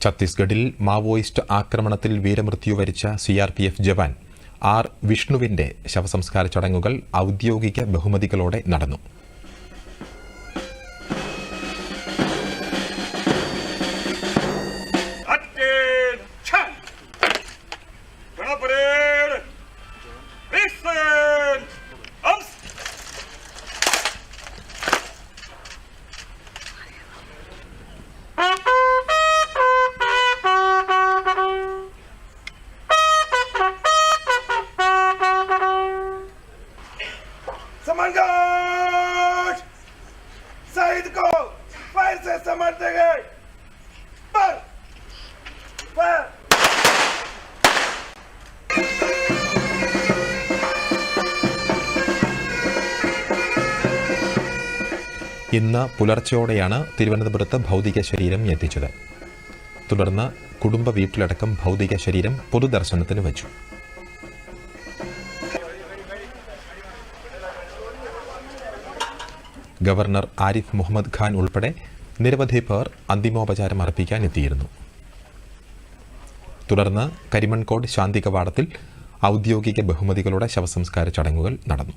ഛത്തീസ്ഗഡിൽ മാവോയിസ്റ്റ് ആക്രമണത്തിൽ വീരമൃത്യു വരിച്ച C R P F jawan R വിഷ്ണുവിന്റെ ശവസംസ്കാര ചടങ്ങുകൾ ഔദ്യോഗിക ബഹുമതികളോടെ നടന്നു Someone guard! Side go! Fire says someone there! Fire! Fire! ഇന്ന് പുലർച്ചെയോടെയാണ് തിരുവനന്തപുരത്ത് ഭൗതിക ശരീരം എത്തിച്ചത് തുടർന്ന് കുടുംബ വീട്ടിലടക്കം ഭൗതിക ശരീരം പൊതുദർശനത്തിന് വച്ചു ഗവർണർ ആരിഫ് മുഹമ്മദ് ഖാൻ ഉൾപ്പെടെ നിരവധി പേർ അന്തിമോപചാരം അർപ്പിക്കാൻ എത്തിയിരുന്നു. തുടർന്ന് കരിമൺകോട് ശാന്തി കവാടത്തിൽ ഔദ്യോഗിക ബഹുമതികളുടെ ശവസംസ്കാര ചടങ്ങുകൾ നടന്നു.